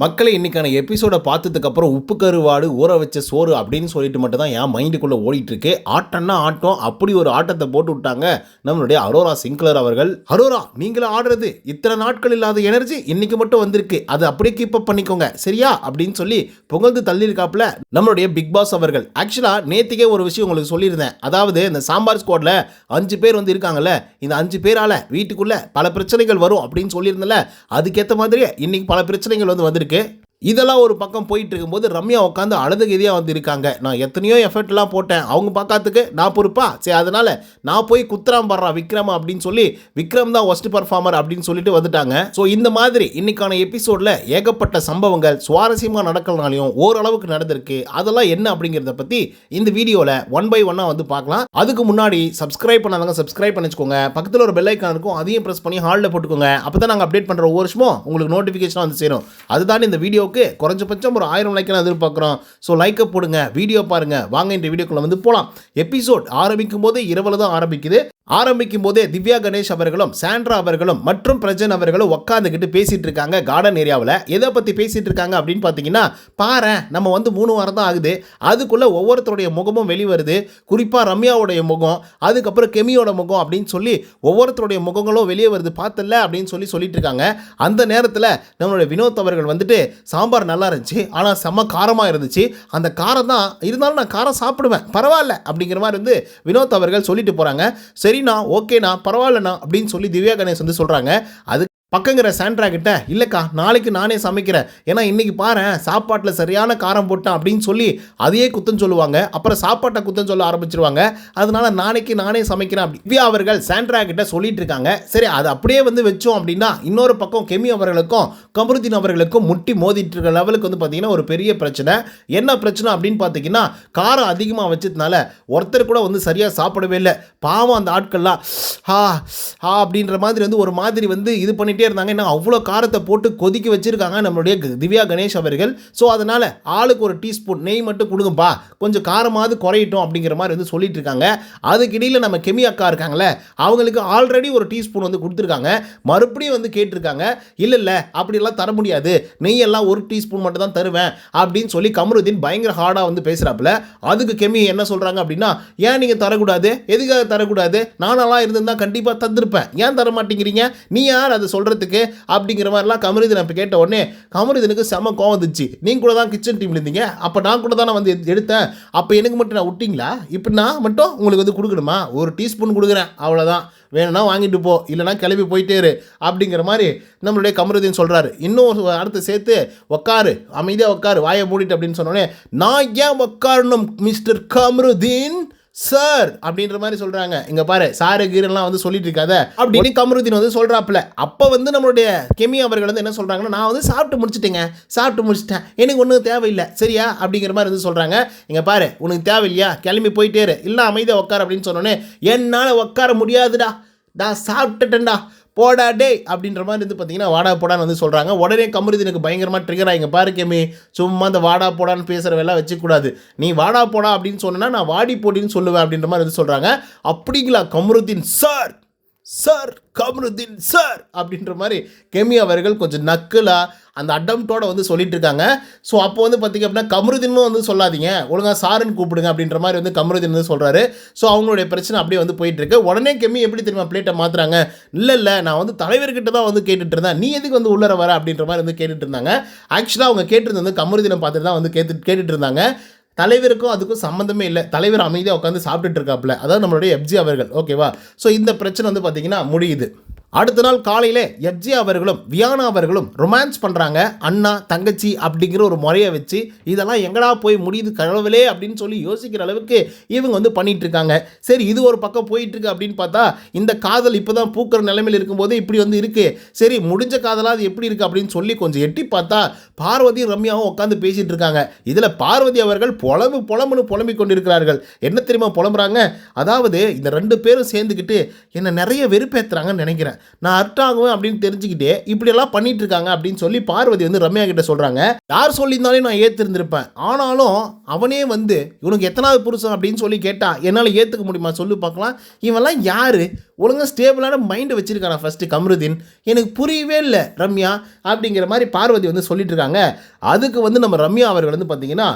மக்களை இன்னைக்கான எபிசோடை பார்த்ததுக்கப்புறம் உப்பு கருவாடு ஊற வச்ச சோறு அப்படின்னு சொல்லிட்டு மட்டும் தான் என் மைண்டுக்குள்ளே ஓடிட்டுருக்கு. ஆட்டம்னா ஆட்டம். அப்படி ஒரு ஆட்டத்தை போட்டு விட்டாங்க நம்மளுடைய அரோரா சிங்க்லர் அவர்கள். அரோரா நீங்களும் ஆடுறது? இத்தனை நாட்கள் இல்லாத எனர்ஜி இன்னைக்கு மட்டும் வந்திருக்கு. அது அப்படியே கீப் அப் பண்ணிக்கோங்க. சரியா? அப்படின்னு சொல்லி புகழ்ந்து தள்ளியிருக்காப்புல நம்மளுடைய பிக் பாஸ் அவர்கள். ஆக்சுவலாக நேற்றுக்கே ஒரு விஷயம் உங்களுக்கு சொல்லியிருந்தேன். அதாவது இந்த சாம்பார் ஸ்குவாடில் அஞ்சு பேர் வந்து இருக்காங்கல்ல இந்த அஞ்சு பேரால் வீட்டுக்குள்ளே பல பிரச்சனைகள் வரும் அப்படின்னு சொல்லியிருந்தல அதுக்கேற்ற மாதிரியே இன்னைக்கு பல பிரச்சனைகள் வந்து வந்திருக்கு. que இதெல்லாம் ஒரு பக்கம் போயிட்டு இருக்கும்போது ரம்யா உட்காந்து அழுது கதியாக வந்து இருக்காங்க. நான் எத்தனையோ எஃபர்ட்லாம் போட்டேன். அவங்க பார்க்காததுக்கு நான் பொறுப்பா? சரி அதனால நான் போய் குத்துறாம் படுறா விக்ரம் அப்படின்னு சொல்லி விக்ரம் தான் ஒஸ்ட் பர்ஃபார்மர் அப்படின்னு சொல்லிட்டு வந்துட்டாங்க. ஸோ இந்த மாதிரி இன்னைக்கான எபிசோட்ல ஏகப்பட்ட சம்பவங்கள் சுவாரஸ்யமாக நடக்கலனாலையும் ஓரளவுக்கு நடந்திருக்கு. அதெல்லாம் என்ன அப்படிங்கிறத பற்றி இந்த வீடியோவில் ஒன் பை ஒன்னாக வந்து பார்க்கலாம். அதுக்கு முன்னாடி சப்ஸ்கிரைப் பண்ணாதவங்க சப்ஸ்கிரைப் பண்ணிச்சுக்கோங்க. பக்கத்தில் ஒரு பெல் ஐக்கான் இருக்கும் அதையும் ப்ரெஸ் பண்ணி ஹாலில் போட்டுக்கோங்க. அப்போ தான் நாங்கள் அப்டேட் பண்ணுற ஒவ்வொரு வருஷமும் உங்களுக்கு நோட்டிஃபிகேஷன் வந்து சேரும். அதுதான் இந்த வீடியோ வீடியோவுக்கு குறைஞ்சபட்சம் ஒரு ஆயிரம் லைக்கெல்லாம் எதிர்பார்க்குறோம். ஸோ லைக்கை போடுங்க வீடியோ பாருங்கள் வாங்க இந்த வீடியோக்குள்ளே வந்து போகலாம் எபிசோட் ஆரம்பிக்கும் போது இரவில் தான் ஆரம்பிக்குது. ஆரம்பிக்கும் போதே திவ்யா கணேஷ் அவர்களும் சாண்ட்ரா அவர்களும் மற்றும் பிரஜன் அவர்களும் உட்காந்துக்கிட்டு பேசிகிட்டு இருக்காங்க கார்டன் ஏரியாவில் எதை பற்றி பேசிகிட்டு இருக்காங்க அப்படின்னு பார்த்தீங்கன்னா பாரு நம்ம வந்து மூணு வாரம் தான் ஆகுது. அதுக்குள்ளே ஒவ்வொருத்தருடைய முகமும் வெளிவருது. குறிப்பாக ரம்யாவுடைய முகம் அதுக்கப்புறம் கெமியோட முகம் அப்படின்னு சொல்லி ஒவ்வொருத்தருடைய முகங்களும் வெளியே வருது. பார்த்தல அப்படின்னு சொல்லி சொல்லிட்டு இருக்காங்க அந்த நேரத்தில் நம்மளுடைய வினோத் அவர்கள் வந்துட்டு சாம்பார் நல்லா இருந்துச்சு ஆனால் செம்ம காரமாக இருந்துச்சு. அந்த காரம் தான் இருந்தாலும் நான் காரம் சாப்பிடுவேன் பரவாயில்ல. அப்படிங்கிற மாதிரி வந்து வினோத் அவர்கள் சொல்லிட்டு போகிறாங்க சரி சரிண்ணா ஓகேண்ணா பரவாயில்லண்ணா அப்படின்னு சொல்லி திவ்யா கணேஷ் வந்து சொல்கிறாங்க அது பக்கங்கிற சாண்ட்ரா கிட்ட இல்லைக்கா நாளைக்கு நானே சமைக்கிறேன். ஏன்னா இன்னைக்கு பாரு சாப்பாட்டில் சரியான காரம் போட்டேன் அப்படின்னு சொல்லி அதையே குத்தம் சொல்லுவாங்க. அப்புறம் சாப்பாட்டை குத்தம் சொல்ல ஆரம்பிச்சிருவாங்க. அதனால நாளைக்கு நானே சமைக்கிறேன் அப்படி திவ்யா அவர்கள் சாண்ட்ரா கிட்ட சொல்லிட்டு இருக்காங்க. சரி அது அப்படியே வந்து வச்சோம் அப்படின்னா இன்னொரு பக்கம் கெமி அவர்களுக்கும் கமருதீன் அவர்களுக்கும் முட்டி மோதிட்டு இருக்க லெவலுக்கு வந்து பார்த்தீங்கன்னா ஒரு பெரிய பிரச்சனை. என்ன பிரச்சனை அப்படின்னு பார்த்தீங்கன்னா காரம் அதிகமாக வச்சதுனால ஒருத்தர் கூட வந்து சரியாக சாப்பிடவே இல்லை. பாவம் அந்த ஆட்கள்லாம் ஹா ஹா அப்படின்ற மாதிரி வந்து ஒரு மாதிரி வந்து இது பண்ணிட்டே இருந்தாங்க. இன்னும் அவ்வளோ காரத்தை போட்டு கொதிக்க வச்சுருக்காங்க நம்மளுடைய திவ்யா கணேஷ் அவர்கள். ஸோ அதனால் ஆளுக்கு ஒரு டீஸ்பூன் நெய் மட்டும் கொடுங்கப்பா. கொஞ்சம் காரமாவது குறையட்டும் அப்படிங்கிற மாதிரி வந்து சொல்லிட்டு இருக்காங்க. அதுக்கிடையில் நம்ம கெமி அக்கா இருக்காங்களே அவங்களுக்கு ஆல்ரெடி ஒரு டீஸ்பூன் வந்து கொடுத்துருக்காங்க. மறுபடியும் வந்து கேட்டிருக்காங்க இல்லை இல்லை அப்படிலாம் தர முடியாது. நெய்யெல்லாம் ஒரு டீஸ்பூன் மட்டும் தான் தருவேன். அப்படின்னு சொல்லி கமருதீன் பயங்கர ஹார்டாக வந்து பேசுகிறாப்புல அதுக்கு கெமி என்ன சொல்கிறாங்க அப்படின்னா ஏன் நீங்கள் தரக்கூடாது? எதுக்காக தரக்கூடாது? நானெல்லாம் இருந்திருந்தால் கண்டிப்பாக தந்திருப்பேன். ஏன் தர மாட்டேங்கிறீங்க நீ யார்? அதை சொல்கிற சொல்கிறதுக்கு அப்படிங்கிற மாதிரிலாம் கமரிதன் அப்போ கேட்ட உடனே கமரிதனுக்கு செம கோவம் வந்துச்சு. நீங்கள் கூட தான் கிச்சன் டீமில் இருந்தீங்க. அப்போ நான் கூட தானே வந்து எடுத்தேன். அப்போ எனக்கு மட்டும் நான் விட்டிங்களா? இப்போ நான் மட்டும் உங்களுக்கு வந்து கொடுக்கணுமா? ஒரு டீஸ்பூன் கொடுக்குறேன். அவ்வளோதான் வேணும்னா வாங்கிட்டு போ. இல்லைனா கிளம்பி போயிட்டே இரு. அப்படிங்கிற மாதிரி நம்மளுடைய கமருதீன் சொல்கிறாரு இன்னும் அடுத்து சேர்த்து உக்காரு. அமைதியாக உட்காரு வாயை மூடிட்டு அப்படின்னு சொன்னோடனே நான் ஏன் உட்காரணும் மிஸ்டர் கமருதீன்? சார் அப்படின்ற மாதிரி சொல்றாங்க. இங்க பாரு சாரு கீரெல்லாம் வந்து சொல்லிட்டு இருக்காத அப்படின்னு கமருதீன் வந்து சொல்றாப்புல. அப்போ வந்து நம்மளுடைய கெமி அவர்கள் வந்து என்ன சொல்றாங்கன்னா நான் வந்து சாப்பிட்டு முடிச்சிட்டேங்க. சாப்பிட்டு முடிச்சிட்டேன். எனக்கு ஒன்றும் தேவையில்லை. சரியா? அப்படிங்கிற மாதிரி வந்து சொல்றாங்க. இங்க பாரு உனக்கு தேவையில்லையா? கிளம்பி போயிட்டே இல்லை அமைதியாக உட்கார் அப்படின்னு சொன்னோன்னே என்னால் உட்கார முடியாதுடா. நான் சாப்பிட்டுட்டேன்டா. போடா டே அப்படின்ற மாதிரி வந்து பார்த்தீங்கன்னா வாடா போடான்னு வந்து சொல்கிறாங்க உடனே கமருதீனுக்கு பயங்கரமாக ட்ரிகர் ஆகிங்க பாருக்கேமே சும்மா அந்த வாடா போடான்னு பேசுகிறவெல்லாம் வச்சுக்கூடாது. நீ வாடா போடா அப்படின்னு சொன்னா நான் வாடி போட்டின்னு சொல்லுவேன் அப்படின்ற மாதிரி வந்து சொல்கிறாங்க அப்படிங்களா Kamarudheen sir? Sir Kamarudheen sir அப்படின்ற மாதிரி கெமி அவர்கள் கொஞ்சம் நக்கலாக அந்த அடம்டோட வந்து சொல்லிட்டு இருக்காங்க. ஸோ அப்போ வந்து பார்த்தீங்க அப்படின்னா கமருதீனும் வந்து சொல்லாதீங்க. ஒழுங்காக சாருன்னு கூப்பிடுங்க அப்படின்ற மாதிரி வந்து கமருதீன் வந்து சொல்கிறாரு ஸோ அவங்களுடைய பிரச்சனை அப்படியே வந்து போயிட்டுருக்கு உடனே கெமி எப்படி தெரியுமா பிளேட்டை மாற்றுறாங்க இல்லை இல்லை நான் வந்து தலைவர்கிட்ட தான் வந்து கேட்டுட்டு இருந்தேன். நீ எதுக்கு வந்து உள்ளர வர அப்படின்ற மாதிரி வந்து கேட்டுட்டு இருந்தாங்க. ஆக்சுவலாக அவங்க கேட்டிருந்தது வந்து கமருதீனை பார்த்துட்டு தான் வந்து கேட்டு கேட்டுட்டு இருந்தாங்க. தலைவருக்கும் அதுக்கும் சம்மந்தமே இல்லை. தலைவர் அமைதியாக உட்காந்து சாப்பிட்டுட்டு இருக்காப்புல. அதாவது நம்மளுடைய எப்ஜி அவர்கள். ஓகேவா ஸோ இந்த பிரச்சனை வந்து பார்த்தீங்கன்னா முடியுது. அடுத்த நாள் காலையில் எஃப்ஜி அவர்களும் வியானா அவர்களும் ரொமான்ஸ் பண்ணுறாங்க அண்ணா தங்கச்சி அப்படிங்கிற ஒரு முறையை வச்சு இதெல்லாம் எங்கடா போய் முடியுது கடவுளே அப்படின்னு சொல்லி யோசிக்கிற அளவுக்கு இவங்க வந்து பண்ணிகிட்ருக்காங்க சரி இது ஒரு பக்கம் போயிட்டுருக்கு அப்படின்னு பார்த்தா இந்த காதல் இப்போ தான் பூக்கிற நிலைமையில் இருக்கும்போது இப்படி வந்து இருக்குது சரி முடிஞ்ச காதலாக அது எப்படி இருக்குது அப்படின்னு சொல்லி கொஞ்சம் எட்டி பார்த்தா பார்வதி ரம்யாவும் உட்காந்து பேசிகிட்டு இருக்காங்க இதில் பார்வதி அவர்கள் புலம்பு புலம்புன்னு புலம்பிக் கொண்டிருக்கிறார்கள். என்ன தெரியுமா புலம்புறாங்க? அதாவது இந்த ரெண்டு பேரும் சேர்ந்துக்கிட்டு என்னை நிறைய வெறுப்பேற்றுறாங்கன்னு நினைக்கிறேன். நான் ஹர்ட் ஆகுவேன் அப்படின்னு தெரிஞ்சுக்கிட்டே இப்படியெல்லாம் பண்ணிட்டு இருக்காங்க அப்படின்னு சொல்லி பார்வதி வந்து ரம்யா கிட்ட சொல்கிறாங்க யார் சொல்லியிருந்தாலே நான் ஏற்றிருந்திருப்பேன் ஆனாலும் அவனே வந்து இவனுக்கு எத்தனாவது புருஷன்? அப்படின்னு சொல்லி கேட்டா என்னால் ஏற்றுக்க முடியுமா? சொல்லி பார்க்கலாம். இவெல்லாம் யார்? ஒழுங்கா ஸ்டேபிளான மைண்டு வச்சுருக்கானா ஃபஸ்ட்டு கம்ருதீன். எனக்கு புரியவே இல்லை ரம்யா அப்படிங்கிற மாதிரி பார்வதி வந்து சொல்லிட்டு இருக்காங்க அதுக்கு வந்து நம்ம ரம்யா அவர்கள் வந்து பார்த்தீங்கன்னா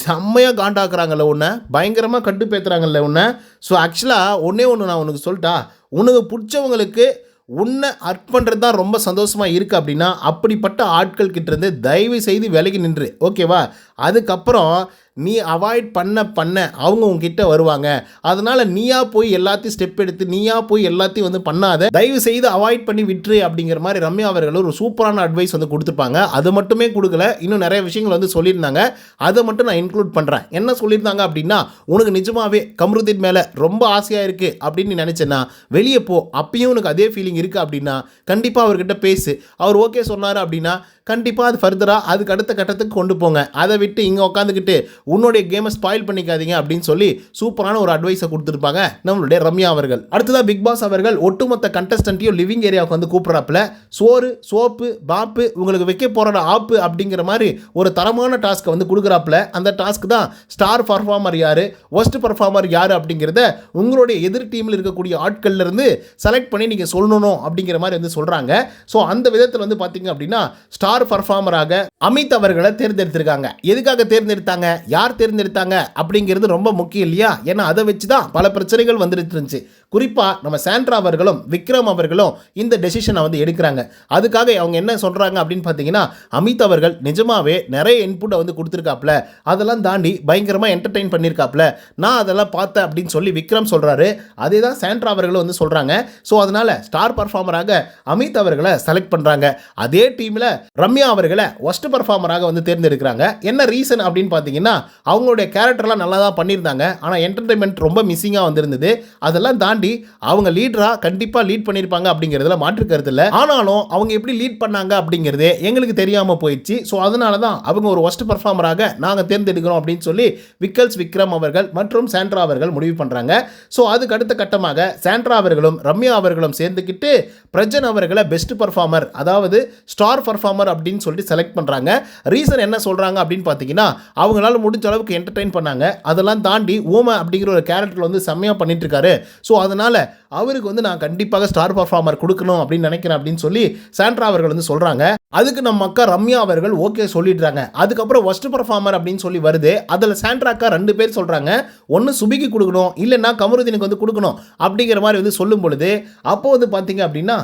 செம்மையாக காண்டாக்குறாங்கல்ல உன்னை பயங்கரமாக கட்டுப்பேத்துறாங்கல்ல உன்னை. ஸோ ஆக்சுவலாக ஒன்றே ஒன்று நான் உனக்கு சொல்லிட்டா உனக்கு பிடிச்சவங்களுக்கு உன்னை அர்க் பண்ணுறது தான் ரொம்ப சந்தோஷமாக இருக்குது அப்படின்னா அப்படிப்பட்ட ஆட்கள் கிட்டேருந்து தயவு செய்து விலகி நின்று. ஓகேவா? அதுக்கப்புறம் நீ அவாய்ட் பண்ண பண்ண அவங்க உங்ககிட்ட வருவாங்க. அதனால் நீயா போய் எல்லாத்தையும் ஸ்டெப் எடுத்து நீயா போய் எல்லாத்தையும் வந்து பண்ணாத. தயவு செய்து அவாய்ட் பண்ணி விட்டுரு அப்படிங்கிற மாதிரி ரம்யா அவர்கள் ஒரு சூப்பரான அட்வைஸ் வந்து கொடுத்துருப்பாங்க. அது மட்டுமே கொடுக்கல இன்னும் நிறைய விஷயங்கள் வந்து சொல்லியிருந்தாங்க. அதை மட்டும் நான் இன்க்ளூட் பண்ணுறேன் என்ன சொல்லியிருந்தாங்க அப்படின்னா உனக்கு நிஜமாவே கம்ருதீன் மேலே ரொம்ப ஆசையாக இருக்குது அப்படின்னு நீ நினச்சேன்னா வெளியே போ. அப்பயும் உனக்கு அதே ஃபீலிங் இருக்குது அப்படின்னா கண்டிப்பாக அவர்கிட்ட பேசு. அவர் ஓகே சொன்னார் அப்படின்னா கண்டிப்பாக அது ஃபர்தராக அதுக்கு அடுத்த கட்டத்துக்கு கொண்டு போங்க. அதை விட்டு இங்கே உட்காந்துக்கிட்டு உன்னுடைய கேமை ஸ்பாயில் பண்ணிக்காதீங்க அப்படின்னு சொல்லி சூப்பரான ஒரு அட்வைஸை கொடுத்துருப்பாங்க நம்மளுடைய ரம்யா அவர்கள். அடுத்ததாக பிக் பாஸ் அவர்கள் ஒட்டுமொத்த கண்டஸ்டன்ட்டையும் லிவிங் ஏரியாவுக்கு வந்து கூப்பிட்றாப்புல. சோறு சோப்பு பாப்பு உங்களுக்கு வைக்க போகிற ஆப்பு அப்படிங்கிற மாதிரி ஒரு தரமான டாஸ்க்கை வந்து கொடுக்குறாப்புல. அந்த டாஸ்க் தான் ஸ்டார் பர்ஃபார்மர் யார் ஒஸ்ட் பர்ஃபார்மர் யார் அப்படிங்கிறத உங்களுடைய எதிர் டீமில் இருக்கக்கூடிய ஆட்கள்லேருந்து செலக்ட் பண்ணி நீங்கள் சொல்லணும் அப்படிங்கிற மாதிரி வந்து சொல்கிறாங்க ஸோ அந்த விதத்தில் வந்து பார்த்தீங்க அப்படின்னா ஸ்டார் பர்ஃபார்மராக அமித் அவர்களை தேர்ந்தெடுத்திருக்காங்க. எதுக்காக தேர்ந்தெடுத்தாங்க? யார் தேர்ந்தெடுத்தாங்க அப்படிங்கிறது ரொம்ப முக்கியம் இல்லையா? ஏன்னா அதை வச்சு தான் பல பிரச்சனைகள் வந்துட்டு இருந்துச்சு. குறிப்பாக நம்ம சாண்ட்ரா அவர்களும் விக்ரம் அவர்களும் இந்த டெசிஷனை வந்து எடுக்கிறாங்க. அதுக்காக அவங்க என்ன சொல்கிறாங்க அப்படின்னு பார்த்தீங்கன்னா அமித் அவர்கள் நிஜமாவே நிறைய இன்புட்டை வந்து கொடுத்துருக்காப்புல. அதெல்லாம் தாண்டி பயங்கரமாக என்டர்டெயின் பண்ணியிருக்காப்புல நான் அதெல்லாம் பார்த்தேன் அப்படின்னு சொல்லி விக்ரம் சொல்கிறாரு அதே தான் சாண்ட்ரா அவர்களும் வந்து சொல்கிறாங்க ஸோ அதனால் ஸ்டார் பர்ஃபார்மராக அமித் அவர்களை செலக்ட் பண்ணுறாங்க அதே டீமில் ரம்யா அவர்களை ஒஸ்ட் பர்ஃபார்மராக வந்து தேர்ந்தெடுக்கிறாங்க. என்ன ரீசன் அப்படின்னு பார்த்தீங்கன்னா அவங்களுடைய கேரக்டர்லாம் நல்லா தான் பண்ணியிருந்தாங்க. ஆனால் என்டர்டைன்மெண்ட் ரொம்ப மிஸ்ஸிங்காக வந்திருந்தது. அதெல்லாம் தாண்டி அவங்க லீடராக கண்டிப்பாக லீட் பண்ணியிருப்பாங்க அப்படிங்கிறதுல மாற்று கருத்து இல்லை. ஆனாலும் அவங்க எப்படி லீட் பண்ணாங்க அப்படிங்கிறது எங்களுக்கு தெரியாமல் போயிடுச்சு. ஸோ அதனால தான் அவங்க ஒரு ஒஸ்ட் பர்ஃபார்மராக நாங்கள் தேர்ந்தெடுக்கிறோம் அப்படின்னு சொல்லி விக்கல்ஸ் விக்ரம் அவர்கள் மற்றும் சாண்ட்ரா அவர்கள் முடிவு பண்ணுறாங்க ஸோ அதுக்கு அடுத்த கட்டமாக சாண்ட்ரா அவர்களும் ரம்யா அவர்களும் சேர்ந்துக்கிட்டு பிரஜன் அவர்களை பெஸ்ட் பர்ஃபார்மர் அதாவது ஸ்டார் பர்ஃபார்மர் அப்படின்னு சொல்லிட்டு செலக்ட் பண்ணுறாங்க ரீசன் என்ன சொல்கிறாங்க அப்படின்னு பார்த்தீங்கன்னா அவங்களால முடிஞ்ச அளவுக்கு என்டர்டெயின் பண்ணாங்க. அதெல்லாம் தாண்டி ஓம அப்படிங்கிற ஒரு கேரக்டர் வந்து செம்மையாக பண்ணிட்டு இருக்காரு. ஸோ அதனால் அவருக்கு வந்து நான் கண்டிப்பாக ஸ்டார் பர்ஃபார்மர் கொடுக்கணும் அப்படின்னு நினைக்கிறேன் அப்படின்னு சொல்லி சாண்ட்ரா அவர்கள் வந்து சொல்கிறாங்க அதுக்கு நம்ம அக்கா ரம்யா அவர்கள் ஓகே சொல்லிடுறாங்க. அதுக்கப்புறம் ஒஸ்ட் பர்ஃபார்மர் அப்படின்னு சொல்லி வருது. அதில் சாண்ட்ரா அக்கா ரெண்டு பேர் சொல்கிறாங்க ஒன்று சுபிக்கு கொடுக்கணும். இல்லைன்னா கமருதீனுக்கு வந்து கொடுக்கணும் அப்படிங்கிற மாதிரி வந்து சொல்லும் பொழுது அப்போ வந்து பார்த்தீங்க அப்படின்னா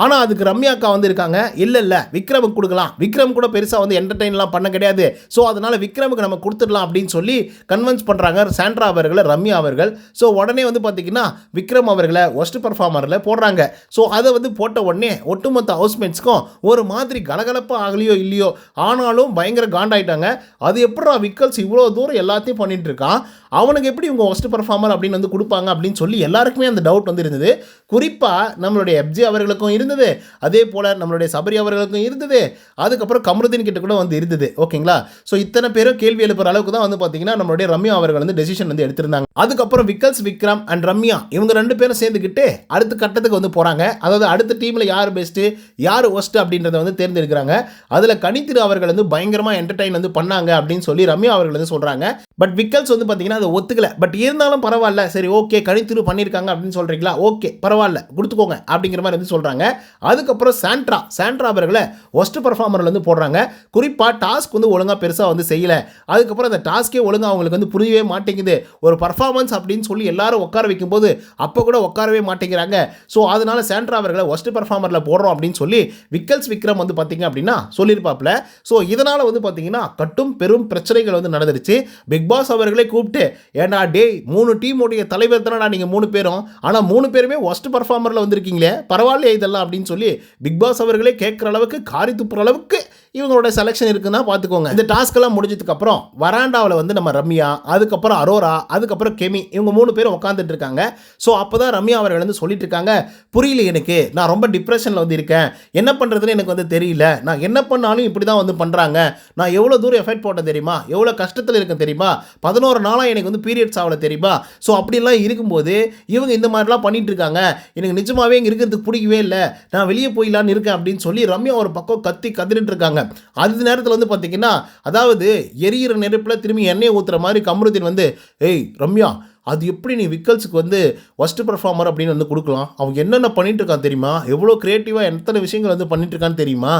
ஆனால் அதுக்கு ரம்யா அக்கா வந்து இருக்காங்க. இல்லை இல்லை விக்ரமுக்கு கொடுக்கலாம். விக்ரம் கூட பெருசாக வந்து என்டர்டெயின்லாம் பண்ண கிடையாது. ஸோ அதனால் விக்ரமுக்கு நம்ம கொடுத்துடலாம் அப்படின்னு சொல்லி கன்வின்ஸ் பண்ணுறாங்க சாண்ட்ரா அவர்களை ரம்யா அவர்கள். ஸோ உடனே வந்து பார்த்தீங்கன்னா விக்ரம் அவர்களை ஒஸ்ட் பர்ஃபார்மரில் போடுறாங்க. ஸோ அதை வந்து போட்ட உடனே ஒட்டுமொத்த ஹவுஸ்மேட்ஸ்க்கும் ஒரு மாதிரி கலகலப்பாக ஆகலையோ இல்லையோ ஆனாலும் பயங்கர காண்டாயிட்டாங்க. அது எப்படா விக்கல்ஸ் இவ்வளோ தூரம் எல்லாத்தையும் பண்ணிகிட்டு இருக்கான்? அவனுக்கு எப்படி இவங்க ஒஸ்ட் பர்ஃபார்மர் அப்படின்னு வந்து கொடுப்பாங்க அப்படின்னு சொல்லி எல்லாருக்குமே அந்த டவுட் வந்து இருந்தது குறிப்பாக நம்மளுடைய எப்ஜி அவர்களுக்கும் இருந்தது. அதே போல் நம்மளுடைய சபரி அவர்களுக்கும் இருந்தது. அதுக்கப்புறம் கமருதீன் கிட்ட கூட வந்து இருந்தது. ஓகேங்களா? ஸோ இத்தனை பேரும் கேள்வி எழுப்புற அளவுக்கு தான் வந்து பார்த்தீங்கன்னா நம்மளுடைய ரம்யா அவர்கள் வந்து டெசிஷன் வந்து எடுத்திருந்தாங்க. அதுக்கப்புறம் விக்கல்ஸ் விக்ரம் அண்ட் ரம்யா இவங்க ரெண்டு பேரும் சேர்ந்துக்கிட்டு அடுத்த கட்டத்துக்கு வந்து போகிறாங்க அதாவது அடுத்த டீமில் யார் பெஸ்ட்டு யார் ஒஸ்ட் அப்படின்றத வந்து தேர்ந்தெடுக்கிறாங்க. அதில் கணித்திரு அவர்கள் வந்து பயங்கரமாக என்டர்டைன் வந்து பண்ணாங்க அப்படின்னு சொல்லி ரம்யா அவர்கள் வந்து சொல்கிறாங்க பட் விக்கல்ஸ் வந்து பார்த்தீங்கன்னா அதை ஒத்துக்கல. பட் இருந்தாலும் பரவாயில்ல. சரி ஓகே கணித்திரு பண்ணியிருக்காங்க அப்படின்னு சொல்கிறீங்களா ஓகே பரவாயில்ல. கொடுத்துக்கோங்க அப்படிங்கிற மாதிரி வந்து சொல்கிறாங்க அதுக்கப்புறம் சாண்ட்ரா சாண்ட்ரா அவர்களை ஒஸ்ட் பர்ஃபார்மரில் வந்து போடுறாங்க. குறிப்பாக டாஸ்க் வந்து ஒழுங்காக பெருசாக வந்து செய்யலை. அதுக்கப்புறம் அந்த டாஸ்க்கே ஒழுங்காக அவங்களுக்கு வந்து புரியவே மாட்டேங்குது. ஒரு பர்ஃபார்மன்ஸ் அப்படின்னு சொல்லி எல்லாரும் உட்கார வைக்கும்போது அப்போ கூட உட்காரவே மாட்டேங்கிறாங்க. ஸோ அதனால சாண்ட்ரா அவர்களை ஒஸ்ட் பர்ஃபார்மரில் போடுறோம் அப்படின்னு சொல்லி விக்கல்ஸ் விக்ரம் வந்து பார்த்தீங்க அப்படின்னா சொல்லியிருப்பாப்ல ஸோ இதனால் வந்து பார்த்தீங்கன்னா கட்டும் பெரும் பிரச்சனைகள் வந்து நடந்துருச்சு. பிக் பாஸ் அவர்களே கூப்பிட்டு ஏண்டா டேய் மூணு டீமுடைய தலைவர் தானே நீங்கள் மூணு பேரும்? ஆனால் மூணு பேருமே ஒஸ்ட் பர்ஃபார்மரில் வந்திருக்கீங்களே. பரவாயில்லையே இதெல்லாம் அப்படின்னு சொல்லி பிக் பாஸ் அவர்களே கேட்குற அளவுக்கு காரி துப்புற அளவுக்கு இவங்களோட செலெக்ஷன் இருக்குன்னா பார்த்துக்கோங்க. இந்த டாஸ்க் எல்லாம் முடிஞ்சதுக்கப்புறம் வராண்டாவில் வந்து நம்ம ரம்யா அதுக்கப்புறம் அரோரா அதுக்கப்புறம் கெமி இவங்க மூணு பேரும் உட்காந்துட்டு இருக்காங்க. ஸோ அப்போ தான் ரம்யா அவர்கள் வந்து சொல்லிட்டு இருக்காங்க புரியல எனக்கு நான் ரொம்ப டிப்ரெஷனில் வந்து இருக்கேன். என்ன பண்ணுறதுன்னு எனக்கு வந்து தெரியல. நான் என்ன பண்ணாலும் இப்படி தான் வந்து பண்ணுறாங்க நான் எவ்வளோ தூரம் எஃபெக்ட் போட்டேன் தெரியுமா? எவ்வளோ கஷ்டத்தில் இருக்கேன் தெரியுமா? பதினோரு நாளாக எனக்கு வந்து பீரியட்ஸ் ஆகல தெரியுமா? ஸோ அப்படிலாம் இருக்கும்போது இவங்க இந்த மாதிரிலாம் பண்ணிட்டு இருக்காங்க எனக்கு நிஜமாவே இங்கே இருக்கிறதுக்கு பிடிக்கவே இல்லை. நான் வெளியே போயிடலான்னு இருக்கேன் அப்படின்னு சொல்லி ரம்யா ஒரு பக்கம் கத்தி கத்திட்டு இருக்காங்க அது நேரத்தில் வந்து பார்த்தீங்கன்னா அதாவது எரியிற நெருப்பில் திரும்பி எண்ணெயை ஊற்றுற மாதிரி கமருதீன் வந்து ஏய் ரம்யா அது எப்படி நீ விக்கல்ஸுக்கு வந்து ஒஸ்ட் பர்ஃபார்மர் அப்படின்னு வந்து கொடுக்கலாம்? அவங்க என்னென்ன பண்ணிட்டு இருக்கான் தெரியுமா? எவ்வளோ க்ரியேட்டிவாக எத்தனை விஷயங்கள் வந்து பண்ணிட்டு இருக்கான்னு தெரியுமா?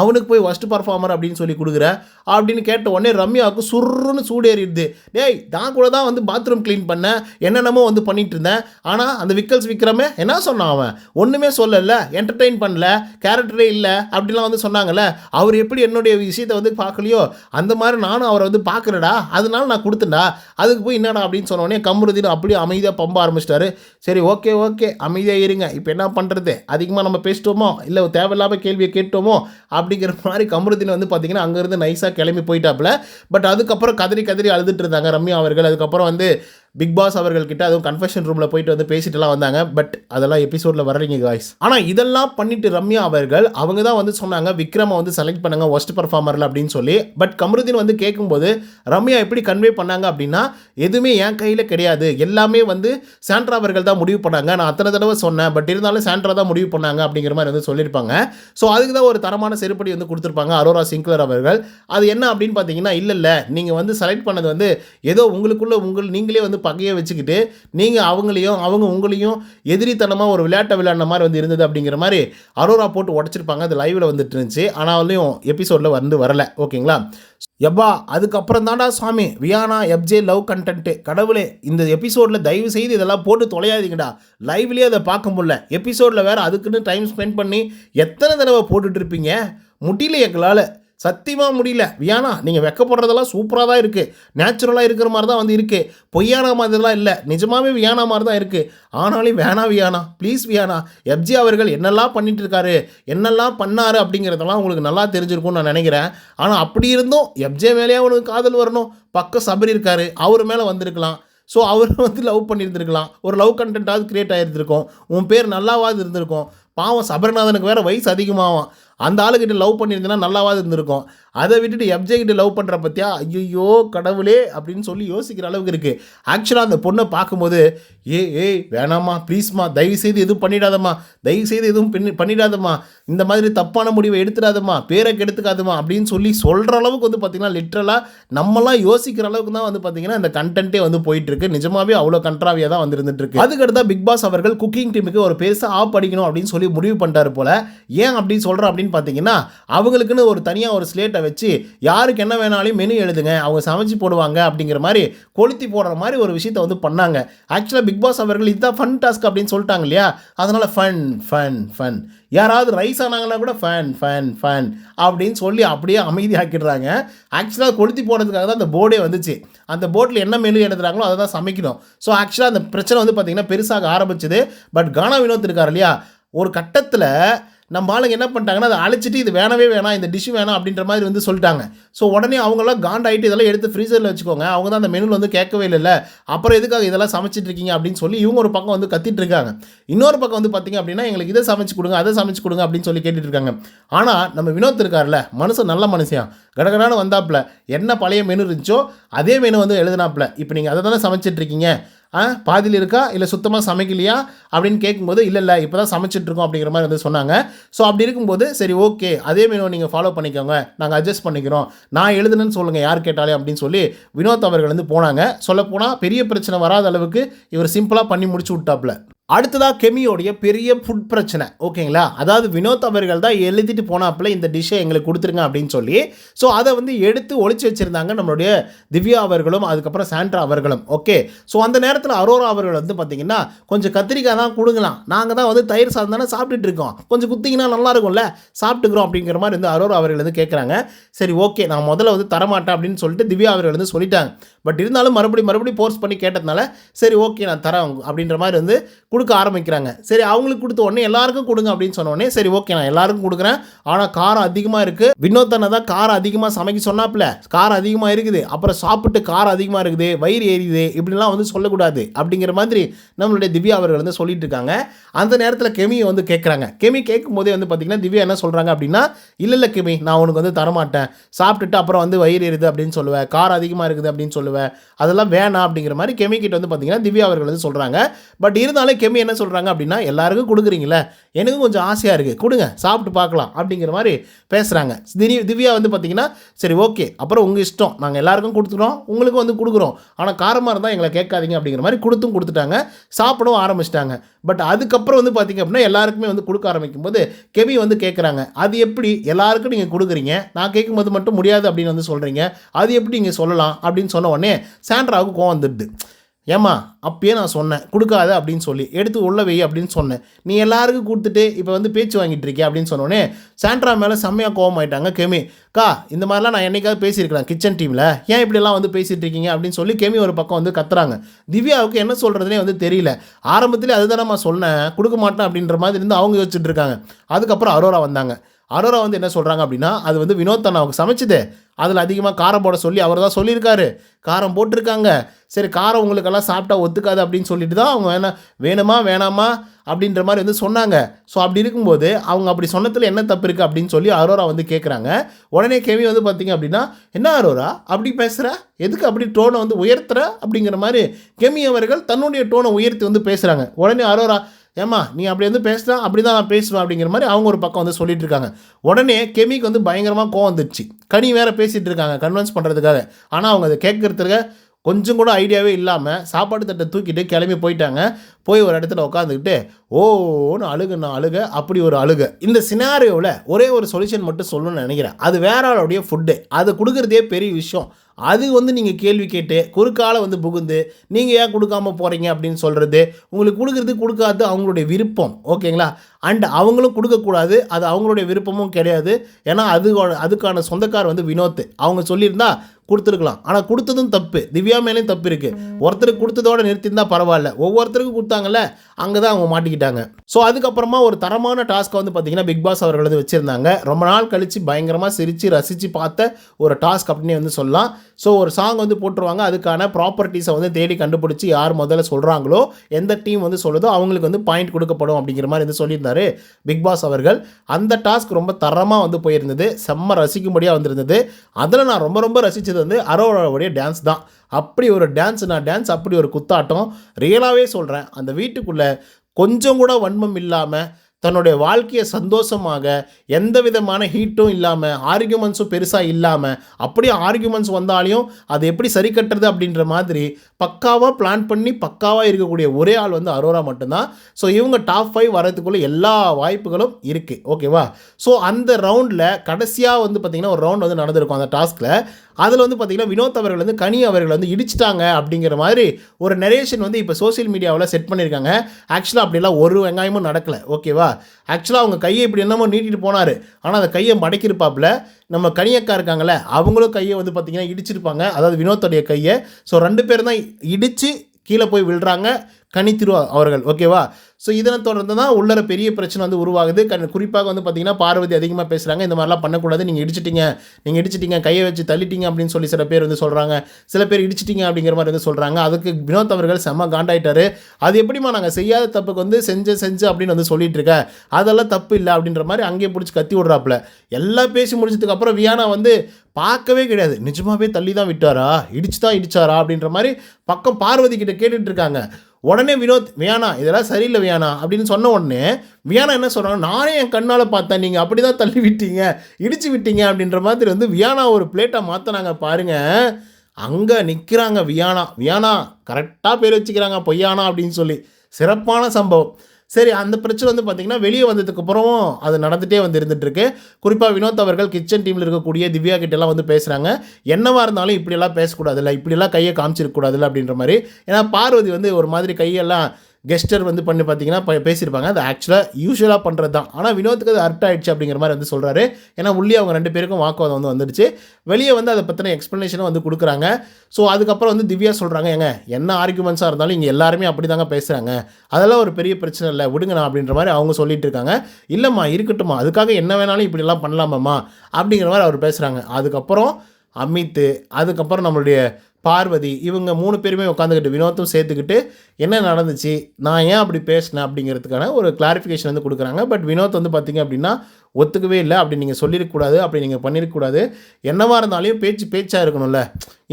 அவனுக்கு போய் ஃபஸ்ட்டு பர்ஃபார்மர் அப்படின்னு சொல்லி கொடுக்குற அப்படின்னு கேட்ட உடனே ரம்யாவுக்கு சுருன்னு சூடேறிடுது டேய் நான் கூட தான் வந்து பாத்ரூம் க்ளீன் பண்ணேன் என்னென்னமோ வந்து பண்ணிட்டு இருந்தேன். ஆனால் அந்த விக்கல்ஸ் விற்கிறமே என்ன சொன்னான் அவன்? ஒன்றுமே சொல்லலை என்டர்டெயின் பண்ணல கேரக்டரே இல்லை அப்படிலாம் வந்து சொன்னாங்கல்ல. அவர் எப்படி என்னுடைய விஷயத்தை வந்து பார்க்கலையோ அந்த மாதிரி நானும் அவரை வந்து பார்க்குறடா அதனால நான் கொடுத்தேன்டா. அதுக்கு போய் என்னடா அப்படின்னு சொன்ன உடனே அப்படியே அமைதியாக பம்ப ஆரம்பிச்சிட்டாரு. சரி ஓகே ஓகே அமைதியாக இருங்க. இப்போ என்ன பண்ணுறது அதிகமாக நம்ம பேசிட்டோமோ? இல்லை தேவையில்லாமல் கேள்வியை கேட்டோமோ? அப்படிங்கிற மாதிரி கமருதீன் வந்து பார்த்தீங்கன்னா அங்கேருந்து நைஸாக கிளம்பி போயிட்டாப்புல. பட் அதுக்கப்புறம் கதறி கதறி அழுதுட்டு இருந்தாங்க ரம்யா அவர்கள். அதுக்கப்புறம் வந்து பிக் பாஸ் அவர்கள்கிட்ட அதுவும் கன்ஃபெஷன் ரூமில் போயிட்டு வந்து பேசிட்டுலாம் வந்தாங்க. பட் அதெல்லாம் எபிசோடில் வரலீங்க காய்ஸ் ஆனால் இதெல்லாம் பண்ணிட்டு ரம்யா அவர்கள் அவங்க தான் வந்து சொன்னாங்க விக்ரமை வந்து செலக்ட் பண்ணுங்க ஒஸ்ட் பர்ஃபார்மரில் அப்படின்னு சொல்லி. பட் கமருதீன் வந்து கேட்கும்போது ரம்யா எப்படி கன்வே பண்ணாங்க அப்படின்னா எதுவுமே என் கையில் கிடையாது. எல்லாமே வந்து சாண்ட்ரா அவர்கள் தான் முடிவு பண்ணாங்க. நான் அத்தனை தடவை சொன்னேன் பட் இருந்தாலும் சாண்ட்ரா தான் முடிவு பண்ணாங்க அப்படிங்கிற மாதிரி வந்து சொல்லியிருப்பாங்க. ஸோ அதுக்கு தான் ஒரு தரமான செருப்படி வந்து கொடுத்துருப்பாங்க அரோரா சிங்க்லர் அவர்கள். அது என்ன அப்படின்னு பார்த்தீங்கன்னா இல்லை இல்லை. நீங்கள் வந்து செலக்ட் பண்ணது வந்து ஏதோ உங்களுக்குள்ள உங்கள் நீங்களே வந்து பகையை வச்சுக்கிட்டு நீங்கள் அவங்களையும் அவங்க உங்களையும் எதிரித்தனமாக ஒரு விளையாட்டை விளையாடின மாதிரி வந்து இருந்தது அப்படிங்கிற மாதிரி அரோரா போட்டு உடச்சிருப்பாங்க. அது லைவில் வந்துட்டு இருந்துச்சு. ஆனாலும் எபிசோடில் வந்து வரலை. ஓகேங்களா? எப்பா அதுக்கப்புறம் தாண்டா சுவாமி வியானா எப்ஜே லவ் கண்டென்ட்டு கடவுளே இந்த எபிசோடில் தயவு செய்து இதெல்லாம் போட்டு தொலையாதீங்கடா. லைவ்லேயே அதை பார்க்க முடியல. எபிசோடில் வேறு அதுக்குன்னு டைம் ஸ்பெண்ட் பண்ணி எத்தனை தடவை போட்டுட்ருப்பீங்க முடியல எங்களால். சத்தியமாக முடியல. வியானா நீங்கள் வெக்கப்படுறதெல்லாம் சூப்பராக தான் இருக்குது நேச்சுரலாக இருக்கிற மாதிரி தான் வந்து இருக்குது பொய்யான மாதிரிலாம் இல்லை. நிஜமாவே வியானா மாதிரி தான் இருக்குது ஆனாலும் வேணா வியானா ப்ளீஸ் வியானா எப்ஜி அவர்கள் என்னெல்லாம் பண்ணிட்டு இருக்காரு என்னெல்லாம் பண்ணாரு அப்படிங்கிறதெல்லாம் உங்களுக்கு நல்லா தெரிஞ்சிருக்கும்னு நான் நினைக்கிறேன். ஆனால் அப்படி இருந்தும் எப்ஜே மேலேயே அவனுக்கு காதல் வரணும். பக்கம் சபரி இருக்காரு. அவர் மேலே வந்திருக்கலாம். ஸோ அவர் வந்து லவ் பண்ணியிருந்திருக்கலாம். ஒரு லவ் கண்டென்ட்டாவது கிரியேட் ஆகிருந்திருக்கும் உன் பேர் நல்லாவாது இருந்திருக்கும். பாவம் சபரிநாதனுக்கு வேறு வயசு அதிகமாகும் அந்த ஆளுக்கிட்ட லவ் பண்ணியிருந்தேன்னா நல்லாவாது இருந்திருக்கும். அதை விட்டுட்டு எப்ஜே கிட்ட லவ் பண்ணுற பற்றியா ஐயோ கடவுளே அப்படின்னு சொல்லி யோசிக்கிற அளவுக்கு இருக்குது ஆக்சுவலாக அந்த பொண்ணை பார்க்கும்போது ஏ ஏய் வேணாம்மா ப்ளீஸ்மா தயவு செய்து எதுவும் பண்ணிடாதம்மா. தயவு செய்து எதுவும் பண்ணி பண்ணிடாதம்மா. இந்த மாதிரி தப்பான முடிவை எடுத்துடாதம்மா. பேரை கெடுத்துக்காதம்மா அப்படின்னு சொல்லி சொல்கிற அளவுக்கு வந்து பார்த்திங்கன்னா லிட்ரலாக நம்மலாம் யோசிக்கிற அளவுக்கு தான் வந்து பார்த்திங்கன்னா இந்த கண்டென்ட்டே வந்து போயிட்டுருக்கு. நிஜமாவே அவ்வளோ கண்ட்ராவியாக தான் வந்துருந்துட்டுருக்கு. அதுக்கடுத்தா பிக் பாஸ் அவர்கள் குக்கிங் டீமுக்கு ஒரு பெருசாக ஆப் அடிக்கணும் அப்படின்னு சொல்லி முடிவு பண்ணிட்டாரு போல். ஏன் அப்படி சொல்கிறேன் அப்படின்னு பார்த்தீங்கன்னா அவங்களுக்குன்னு ஒரு தனியாக ஒரு ஸ்லேட்டை வச்சு யாருக்கு என்ன வேணாலும் மெனு எழுதுங்க அவங்க சமைச்சு போடுவாங்க அப்படிங்கிற மாதிரி கொளுத்தி போடுற மாதிரி ஒரு விஷயத்தை வந்து பண்ணாங்க. ஆக்சுவலாக பிக் பாஸ் அவர்கள் இதுதான் ஃபன் டாஸ்க் அப்படின்னு சொல்லிட்டாங்க இல்லையா? அதனால் ஃபன் ஃபன் ஃபன் யாராவது ரைஸ் ஆனாங்கன்னா கூட ஃபேன் ஃபேன் ஃபேன் அப்படின்னு சொல்லி அப்படியே அமைதியாக்கிடுறாங்க. ஆக்சுவலாக கொளுத்தி போடுறதுக்காக தான் அந்த போர்டே வந்துச்சு. அந்த போர்டில் என்ன மெனு எழுதுறாங்களோ அதை தான் சமைக்கணும். ஸோ ஆக்சுவலாக அந்த பிரச்சனை வந்து பார்த்திங்கன்னா பெருசாக ஆரம்பிச்சது. பட் கானா வினோத் இருக்கார் இல்லையா? ஒரு கட்டத்தில் நம்ம ஆளுங்க என்ன பண்ணிட்டாங்கன்னா அதை அழைச்சிட்டு இது வேணவே வேணாம் இந்த டிஷ் வேணாம் அப்படின்ற மாதிரி வந்து சொல்லிட்டாங்க. ஸோ உடனே அவங்களாம் காண்டாயிட்டு இதெல்லாம் எடுத்து ஃப்ரீசரில் வச்சுக்கோங்க. அவங்க தான் அந்த மெனுவில் வந்து கேட்கவே இல்லை அப்புறம் எதுக்காக இதெல்லாம் சமைச்சிட்டு இருக்கீங்க அப்படின்னு சொல்லி இவங்க ஒரு பக்கம் வந்து கத்திட்டு இருக்காங்க. இன்னொரு பக்கம் வந்து பார்த்தீங்க அப்படின்னா எங்களுக்கு இதை சமைச்சு கொடுங்க அதை சமைச்சு கொடுங்க அப்படின்னு சொல்லி கேட்டுட்டு இருக்காங்க. ஆனால் நம்ம வினோத் இருக்கார்ல மனுஷன் நல்ல மனுஷன். கடகடான வந்தாப்புல என்ன பழைய மெனு இருந்துச்சோ அதே மெனு வந்து எழுதினாப்புல. இப்போ நீங்கள் அதை தானே சமைச்சிட்டு இருக்கீங்க. பாதியில் இருக்கா? இல்லை சுத்தமாக சமைக்கலையா? அப்படின்னு கேட்கும்போது இல்லை இல்லை இப்போ தான் சமைச்சிட்ருக்கோம் அப்படிங்கிற மாதிரி வந்து சொன்னாங்க. ஸோ அப்படி இருக்கும்போது சரி ஓகே அதே மெனுவை நீங்கள் ஃபாலோ பண்ணிக்கோங்க. நாங்கள் அட்ஜஸ்ட் பண்ணிக்கிறோம். நான் எழுதுனேன்னு சொல்லுங்கள் யார் கேட்டாலே அப்படின்னு சொல்லி வினோத் அவர்கள் வந்து போனாங்க. சொல்லப்போனால் பெரிய பிரச்சனை வராத அளவுக்கு இவர் சிம்பிளாக பண்ணி முடிச்சு விட்டாப்புல. அடுத்ததாக கெமியோடைய பெரிய ஃபுட் பிரச்சனை. ஓகேங்களா? அதாவது வினோத் அவர்கள் தான் எழுதிட்டு போனாப்புல இந்த டிஷ்ஷை எங்களுக்கு கொடுத்துருங்க அப்படின்னு சொல்லி ஸோ அதை வந்து எடுத்து ஒழிச்சு வச்சுருந்தாங்க நம்மளுடைய திவ்யா அவர்களும் அதுக்கப்புறம் சாண்ட்ரா அவர்களும். ஓகே? ஸோ அந்த நேரத்தில் அரோரா அவர்கள் வந்து பார்த்தீங்கன்னா கொஞ்சம் கத்திரிக்காய் தான் கொடுங்களாம் நாங்கள் தான் வந்து தயிர் சாதம் தானே சாப்பிட்டுட்டு இருக்கோம். கொஞ்சம் குத்திங்கன்னா நல்லா இருக்கும்ல? சாப்பிட்டுக்கிறோம் அப்படிங்கிற மாதிரி வந்து அரோரா அவர்கள் வந்து கேட்குறாங்க சரி ஓகே. நான் முதல்ல வந்து தரமாட்டேன் அப்படின்னு சொல்லிட்டு திவ்யா அவர்கள் வந்து சொல்லிட்டாங்க. பட் இருந்தாலும் மறுபடியும் மறுபடியும் ஃபோர்ஸ் பண்ணி கேட்டதுனால சரி ஓகே நான் தரேன் அப்படின்ற மாதிரி வந்து கொடுக்க ஆரம்பிக்கிறாங்க. சரி அவங்களுக்கு கொடுத்த உடனே எல்லாருக்கும் கொடுங்க அப்படின்னு சொன்ன உடனே சரி ஓகே நான் எல்லாருக்கும் கொடுக்குறேன். ஆனால் காரம் அதிகமாக இருக்குது வினோத்தனை தான் காரம் அதிகமாக சமைக்க சொன்னாப்புல. காரம் அதிகமாக இருக்குது. அப்புறம் சாப்பிட்டு காரம் அதிகமாக இருக்குது. வயிறு ஏறியுது இப்படிலாம் வந்து சொல்லக்கூடாது. அப்படிங்கிற மாதிரி நம்மளுடைய திவ்யா அவர்கள் வந்து சொல்லிட்டு இருக்காங்க. அந்த நேரத்தில் கெமியை வந்து கேட்குறாங்க கெமி கேட்கும் போதே வந்து பார்த்தீங்கன்னா திவ்யா என்ன சொல்கிறாங்க அப்படின்னா இல்லை இல்லை கெமி நான் உனக்கு வந்து தரமாட்டேன். சாப்பிட்டுட்டு அப்புறம் வந்து வயிறு ஏறுது அப்படின்னு சொல்லுவேன் காரம் அதிகமாக இருக்குது அப்படின்னு சொல்லுவேன் அதெல்லாம் வேணாம் அப்படிங்கிற மாதிரி கெமி கிட்ட வந்து பார்த்தீங்கன்னா திவ்யா அவர்கள் வந்து சொல்கிறாங்க பட் இருந்தாலும் கெமி என்ன சொல்கிறாங்க அப்படின்னா எல்லாருக்கும் கொடுக்குறீங்களே எனக்கும் கொஞ்சம் ஆசையாக இருக்குது கொடுங்க சாப்பிட்டு பார்க்கலாம் அப்படிங்கிற மாதிரி பேசுகிறாங்க தினி திவ்யா வந்து பார்த்தீங்கன்னா சரி ஓகே அப்புறம் உங்கள் இஷ்டம் நாங்கள் எல்லாருக்கும் கொடுத்துக்கிறோம் உங்களுக்கும் வந்து கொடுக்குறோம். ஆனால் காரமாக இருந்தால் எங்களை கேட்காதீங்க அப்படிங்கிற மாதிரி கொடுத்தும் கொடுத்துட்டாங்க. சாப்பிடவும் ஆரம்பிச்சிட்டாங்க. பட் அதுக்கப்புறம் வந்து பார்த்தீங்க அப்படின்னா எல்லாருக்குமே வந்து கொடுக்க ஆரம்பிக்கும் போது கெவி வந்து கேட்குறாங்க அது எப்படி? எல்லாருக்கும் நீங்கள் கொடுக்குறீங்க. நான் கேட்கும்போது மட்டும் முடியாது அப்படின்னு வந்து சொல்கிறீங்க அது எப்படி நீங்கள் சொல்லலாம் அப்படின்னு சொன்ன உடனே சாண்ட்ராவுக்கு கோவம் வந்துடுது. ஏம்மா அப்பயே நான் சொன்னேன் கொடுக்காத அப்படின்னு சொல்லி. எடுத்து உள்ள வை அப்படின்னு சொன்னேன். நீ எல்லாருக்கும் கொடுத்துட்டு இப்போ வந்து பேச்சு வாங்கிட்டு இருக்கிய அப்படின்னு சொன்னோடனே சாண்ட்ரா மேலே செம்மையாக கோவம் ஆயிட்டாங்க கெமி. கா இந்த மாதிரிலாம் நான் என்னைக்காவது பேசியிருக்கிறேன் கிச்சன் டீமில். ஏன் இப்படிலாம் வந்து பேசிகிட்டு இருக்கீங்க? அப்படின்னு சொல்லி கெமி ஒரு பக்கம் வந்து கத்துறாங்க. திவ்யாவுக்கு என்ன சொல்கிறதுனே வந்து தெரியல. ஆரம்பத்திலே நான் சொன்னேன் கொடுக்க மாட்டேன் அப்படின்ற மாதிரி இருந்து அவங்க யோசிச்சுட்டு இருக்காங்க. அதுக்கப்புறம் அரோரா வந்தாங்க. அரோரா வந்து என்ன சொல்கிறாங்க அப்படின்னா அது வந்து வினோத் அண்ணாவுக்கு சமைச்சது. அதில் அதிகமாக காரம் போட சொல்லி அவர் தான் சொல்லியிருக்காரு. காரம் போட்டிருக்காங்க. சரி காரம் உங்களுக்கெல்லாம் சாப்பிட்டா ஒத்துக்காது அப்படின்னு சொல்லிட்டு தான் அவங்க வேணா வேணுமா வேணாமா அப்படின்ற மாதிரி வந்து சொன்னாங்க. ஸோ அப்படி இருக்கும்போது அவங்க அப்படி சொன்னதில் என்ன தப்பு இருக்குது அப்படின்னு சொல்லி அரோரா வந்து கேட்குறாங்க உடனே கெமி வந்து பார்த்தீங்க அப்படின்னா என்ன அரோரா அப்படி பேசுகிற எதுக்கு அப்படி டோனை வந்து உயர்த்துற? அப்படிங்கிற மாதிரி கெமி அவர்கள் தன்னுடைய டோனை உயர்த்தி வந்து பேசுகிறாங்க உடனே அரோரா ஏம்மா நீ அப்படி வந்து பேசுனா அப்படி தான் நான் பேசுவேன் அப்படிங்கிற மாதிரி அவங்க ஒரு பக்கம் வந்து சொல்லிட்டு இருக்காங்க. உடனே கெமிக்கு வந்து பயங்கரமாக கோவம் வந்துடுச்சு கனி வேற பேசிகிட்டு இருக்காங்க கன்வின்ஸ் பண்ணுறதுக்காக ஆனால் அவங்க அதை கேட்குறதுக்கு கொஞ்சம் கூட ஐடியாவே இல்லாமல் சாப்பாடு தட்டை தூக்கிட்டு கிளம்பி போயிட்டாங்க. போய் ஒரு இடத்துல உட்காந்துக்கிட்டு ஓன்னு அழுகு நான் அழுக அப்படி ஒரு அழுக. இந்த சினாரியோவில் ஒரே ஒரு சொல்யூஷன் மட்டும் சொல்லணும்னு நினைக்கிறேன். அது வேற ஆளுடைய ஃபுட்டு அது கொடுக்குறதே பெரிய விஷயம். அது வந்து நீங்கள் கேள்வி கேட்டு குறுக்கால வந்து புகுந்து நீங்கள் ஏன் கொடுக்காம போகிறீங்க அப்படின்னு சொல்கிறது உங்களுக்கு கொடுக்குறது கொடுக்காது அவங்களுடைய விருப்பம். ஓகேங்களா? அண்ட் அவங்களும் கொடுக்கக்கூடாது அது அவங்களுடைய விருப்பமும் கிடையாது. ஏன்னா அது அதுக்கான சொந்தக்கார் வந்து வினோத் அவங்க சொல்லியிருந்தா கொடுத்துருக்கலாம். ஆனால் கொடுத்ததும் தப்பு. திவ்யா மேலேயும் தப்பு இருக்குது ஒருத்தருக்கு கொடுத்ததோட நிறுத்தியிருந்தால் பரவாயில்ல. ஒவ்வொருத்தருக்கும் கொடுத்தாங்கல்ல அங்கே தான் அவங்க மாட்டிக்கிட்டாங்க. ஸோ அதுக்கப்புறமா ஒரு தரமான டாஸ்க்கை வந்து பார்த்தீங்கன்னா பிக் பாஸ் அவர்கள் வந்து வச்சுருந்தாங்க. ரொம்ப நாள் கழித்து பயங்கரமாக சிரித்து ரசித்து பார்த்த ஒரு டாஸ்க் அப்படின்னு வந்து சொல்லலாம். ஸோ ஒரு சாங் வந்து போட்டுருவாங்க. அதுக்கான ப்ராப்பர்ட்டிஸை வந்து தேடி கண்டுபிடிச்சி யார் முதல்ல சொல்கிறாங்களோ எந்த டீம் வந்து சொல்லுதோ அவங்களுக்கு வந்து பாயிண்ட் கொடுக்கப்படும் அப்படிங்கிற மாதிரி வந்து சொல்லியிருந்தாரு பிக் பாஸ் அவர்கள். அந்த டாஸ்க் ரொம்ப தரமாக வந்து போயிருந்தது. செம்ம ரசிக்கும்படியாக வந்திருந்தது. அதில் நான் ரொம்ப ரொம்ப ரசித்தது வந்து அரோராவுடைய டான்ஸ் தான். அப்படி ஒரு டான்ஸ் நான் டான்ஸ் அப்படி ஒரு குத்தாட்டம். ரியலாகவே சொல்கிறேன் அந்த வீட்டுக்குள்ளே கொஞ்சம் கூட வன்மம் இல்லாமல் தன்னுடைய வாழ்க்கையை சந்தோஷமாக எந்த விதமான ஹீட்டும் இல்லாமல் ஆர்கியூமெண்ட்ஸும் பெருசாக இல்லாமல் அப்படியே ஆர்கியூமெண்ட்ஸ் வந்தாலையும் அது எப்படி சரி கட்டுறது அப்படின்ற மாதிரி பக்காவாக பிளான் பண்ணி பக்காவாக இருக்கக்கூடிய ஒரே ஆள் வந்து அரோரா மட்டும்தான். ஸோ இவங்க டாப் ஃபைவ் வரதுக்குள்ளே எல்லா வாய்ப்புகளும் இருக்குது ஓகேவா ஸோ அந்த ரவுண்டில் கடைசியாக வந்து பார்த்திங்கன்னா ஒரு ரவுண்ட் வந்து நடந்திருக்கும் அந்த டாஸ்கில் அதில் வந்து பார்த்திங்கன்னா வினோத் அவர்கள் வந்து கனி அவர்கள் வந்து இடிச்சிட்டாங்க அப்படிங்கிற மாதிரி ஒரு நரேஷன் வந்து இப்போ சோஷியல் மீடியாவில் செட் பண்ணியிருக்காங்க ஆக்சுவலாக அப்படிலாம் ஒரு வெங்காயமும் நடக்கலை. ஓகேவா ஆக்சுவலாக அவங்க கையை இப்படி என்னமோ நீட்டிட்டு போனார். ஆனால் அந்த கையை மடக்கியிருப்பாப்புல. நம்ம கனியக்கா இருக்காங்கல்ல அவங்களும் கையை வந்து பார்த்திங்கன்னா இடிச்சிருப்பாங்க. அதாவது வினோத்துடைய கையை. ஸோ ரெண்டு பேரும் தான் இடித்து கீழே போய் விழுறாங்க கனித்திரு அவர்கள். ஓகேவா ஸோ இதனை தொடர்ந்து தான் உள்ளர பெரிய பிரச்சனை வந்து உருவாகுது. கண் குறிப்பாக வந்து பார்த்தீங்கன்னா பார்வதி அதிகமாக பேசுகிறாங்க இந்த மாதிரிலாம் பண்ணக்கூடாது. நீங்கள் இடிச்சிட்டிங்க. நீங்கள் இடிச்சிட்டீங்க கையை வச்சு தள்ளிட்டீங்க அப்படின்னு சொல்லி சில பேர் வந்து சொல்கிறாங்க சில பேர் இடிச்சிட்டிங்க அப்படிங்கிற மாதிரி வந்து சொல்கிறாங்க அதுக்கு வினோத் அவர்கள் செம்ம காண்டாயிட்டாரு. அது எப்படிமா நாங்கள் செய்யாத தப்புக்கு வந்து செஞ்சு செஞ்சு அப்படின்னு வந்து சொல்லிட்டு இருக்க? அதெல்லாம் தப்பு இல்லை அப்படின்ற மாதிரி அங்கேயே பிடிச்சி கத்தி விட்றாப்புல. எல்லாம் பேசி முடிச்சதுக்கு அப்புறம் வியானா வந்து பார்க்கவே கிடையாது. நிஜமாவே தள்ளி தான் விட்டாரா? இடிச்சு தான் இடிச்சாரா? அப்படின்ற மாதிரி பக்கம் பார்வதி கிட்ட கேட்டுட்டு இருக்காங்க. உடனே வினோத் வியானா இதெல்லாம் சரியில்லை வியானா அப்படின்னு சொன்ன உடனே வியானா என்ன சொல்கிறாங்க நானே என் கண்ணால் பார்த்தேன். நீங்கள் அப்படி தான் தள்ளி விட்டீங்க இடிச்சு விட்டீங்க அப்படின்ற மாதிரி வந்து வியானா ஒரு பிளேட்டை மாற்றினாங்க பாருங்கள் அங்கே நிற்கிறாங்க வியானா. வியானா கரெக்டாக பேர் வச்சுக்கிறாங்க பொய்யானா அப்படின்னு சொல்லி. சிறப்பான சம்பவம். சரி அந்த பிரச்சனை வந்து பார்த்திங்கன்னா வெளியே வந்ததுக்கப்புறம் அது நடந்துகிட்டே வந்து இருந்துகிட்ருக்கு குறிப்பாக வினோத் அவர்கள் கிச்சன் டீமில் இருக்கக்கூடிய திவ்யா கிட்டலாம் வந்து பேசுகிறாங்க என்னவாக இருந்தாலும் இப்படியெல்லாம் பேசக்கூடாதுல்ல இப்படியெல்லாம் கையை காமிச்சிருக்கக்கூடாதுல்ல அப்படின்ற மாதிரி. ஏன்னா பார்வதி வந்து ஒரு மாதிரி கையெல்லாம் கெஸ்டர் வந்து பண்ணி பார்த்தீங்கன்னா பேசியிருப்பாங்க. அது ஆக்சுவலாக யூஸ்வலாக பண்ணுறது தான் ஆனால் வினோத்துக்கு அது அர்ட் ஆயிடுச்சு அப்படிங்கிற மாதிரி வந்து சொல்கிறாரு ஏன்னா உள்ளே அவங்க ரெண்டு பேருக்கும் வாக்குவாதம் வந்து வந்துடுச்சு. வெளியே வந்து அதை பற்றின எக்ஸ்ப்ளனேஷனும் வந்து கொடுக்குறாங்க. ஸோ அதுக்கப்புறம் வந்து திவ்யா சொல்கிறாங்க ஏங்க என்ன ஆர்குமெண்ட்ஸாக இருந்தாலும் இங்கே எல்லாருமே அப்படி தாங்க பேசுகிறாங்க அதெல்லாம் ஒரு பெரிய பிரச்சனை இல்லை. விடுங்கண்ணா அப்படின்ற மாதிரி அவங்க சொல்லிட்டு இருக்காங்க. இல்லைம்மா இருக்கட்டும்மா. அதுக்காக என்ன வேணாலும் இப்படிலாம் பண்ணலாமாம்மா? அப்படிங்கிற மாதிரி அவர் பேசுகிறாங்க அதுக்கப்புறம் அமித்து அதுக்கப்புறம் நம்மளுடைய பார்வதி இவங்க மூணு பேருமே உட்காந்துக்கிட்டு வினோத்தும் சேர்த்துக்கிட்டு என்ன நடந்துச்சு? நான் ஏன் அப்படி பேசினேன்? அப்படிங்கிறதுக்கான ஒரு கிளாரிஃபிகேஷன் வந்து கொடுக்குறாங்க. பட் வினோத் வந்து பார்த்தீங்க அப்படின்னா ஒத்துக்கவே இல்லை. அப்படி நீங்கள் சொல்லியிருக்கக்கூடாது அப்படி நீங்கள் பண்ணியிருக்கக்கூடாது என்னவாக இருந்தாலும் பேச்சு பேச்சாக இருக்கணும்ல.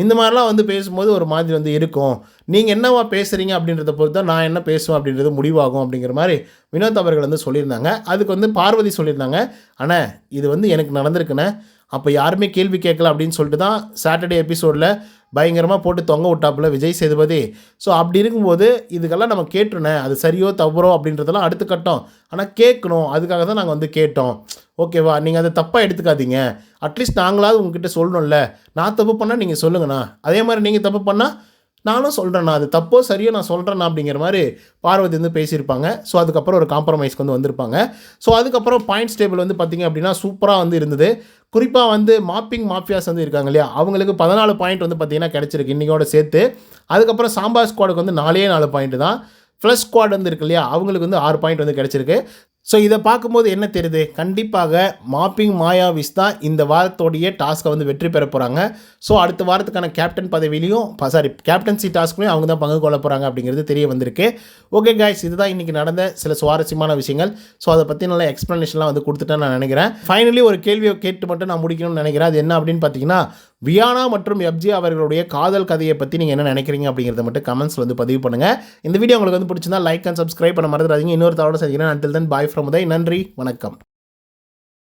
இந்த மாதிரிலாம் வந்து பேசும்போது ஒரு மாதிரி வந்து இருக்கும். நீங்கள் என்னவா பேசுகிறீங்க அப்படின்றத பொறுத்து தான் நான் என்ன பேசுவேன் அப்படின்றது முடிவாகும். அப்படிங்கிற மாதிரி வினோத் அவர்கள் வந்து சொல்லியிருந்தாங்க. அதுக்கு வந்து பார்வதி சொல்லியிருந்தாங்க. அண்ணே இது வந்து எனக்கு நடந்திருக்குண்ணே. அப்போ யாருமே கேள்வி கேட்கல. அப்படின்னு சொல்லிட்டு தான் சாட்டர்டே எபிசோடில் பயங்கரமாக போட்டு தொங்க விட்டாப்புல விஜய் சேதுபதி. ஸோ அப்படி இருக்கும்போது இதுக்கெல்லாம் நம்ம கேட்டுருனேன் அது சரியோ தவறோ அப்படின்றதெல்லாம் அடுத்த கட்டம். ஆனால் கேட்கணும். அதுக்காக தான் நாங்கள் வந்து கேட்டோம். ஓகேவா நீங்கள் அதை தப்பாக எடுத்துக்காதீங்க. அட்லீஸ்ட் நாங்களாவது உங்ககிட்ட சொல்லணும்ல. நான் தப்பு பண்ணால் நீங்கள் சொல்லுங்கண்ணா. அதே மாதிரி நீங்கள் தப்பு பண்ணால் நானும் சொல்கிறேண்ணா அது தப்போ சரியோ நான் சொல்கிறேண்ணா அப்படிங்கிற மாதிரி பார்வதி வந்து பேசியிருப்பாங்க. ஸோ அதுக்கப்புறம் ஒரு காம்ப்ரமைஸ்க்கு வந்து வந்திருப்பாங்க. ஸோ அதுக்கப்புறம் பாயிண்ட்ஸ் டேபிள் வந்து பார்த்திங்க அப்படின்னா சூப்பராக வந்து இருந்தது. குறிப்பாக வந்து மாப்பிங் மாஃபியாஸ் வந்து இருக்காங்க இல்லையா? அவங்களுக்கு பதினாலு பாயிண்ட் வந்து பார்த்திங்கன்னா கிடச்சிருக்கு இன்றைக்கோட சேர்த்து. அதுக்கப்புறம் சாம்பார் ஸ்குவாடுக்கு வந்து நாலே நாலு பாயிண்ட் தான். ஃப்ளஷ் ஸ்குவாட் வந்து இருக்கு இல்லையா? அவங்களுக்கு வந்து ஆறு பாயிண்ட் வந்து கிடச்சிருக்கு. ஸோ இதை பார்க்கும்போது என்ன தெரியுது? கண்டிப்பாக மாப்பிங் மாயாவிஸ் தான் இந்த வாரத்தோடைய டாஸ்க்கை வந்து வெற்றி பெற போகிறாங்க ஸோ அடுத்த வாரத்துக்கான கேப்டன் பதவியிலையும் சாரி கேப்டன்சி டாஸ்க்லையும் அவங்க தான் பங்கு கொள்ள போகிறாங்க அப்படிங்கிறது தெரிய வந்திருக்கு. ஓகே கைஸ் இதுதான் இன்றைக்கி நடந்த சில சுவாரஸ்யமான விஷயங்கள். ஸோ அதை பற்றி நல்லா எக்ஸ்ப்ளனேஷன்லாம் வந்து கொடுத்துட்டேன் நான் நினைக்கிறேன். ஃபைனலி ஒரு கேள்வியை கேட்டு மட்டும் நான் முடிக்கணும்னு நினைக்கிறேன். அது என்ன அப்படின்னு பார்த்தீங்கன்னா வியானா மற்றும் எப்ஜி அவர்களுடைய காதல் கதையை பற்றி நீங்கள் என்ன நினைக்கிறீங்க அப்படிங்கிறத மட்டும் கமெண்ட்ஸில் வந்து பதிவு பண்ணுங்கள் இந்த வீடியோ உங்களுக்கு வந்து பிடிச்சிருந்தா லைக் அண்ட் சப்ஸ்கிரைப் பண்ண மறந்துடாதீங்க. இன்னொரு தவறு செஞ்சீங்கன்னா until then bye from Uday. நன்றி. வணக்கம்.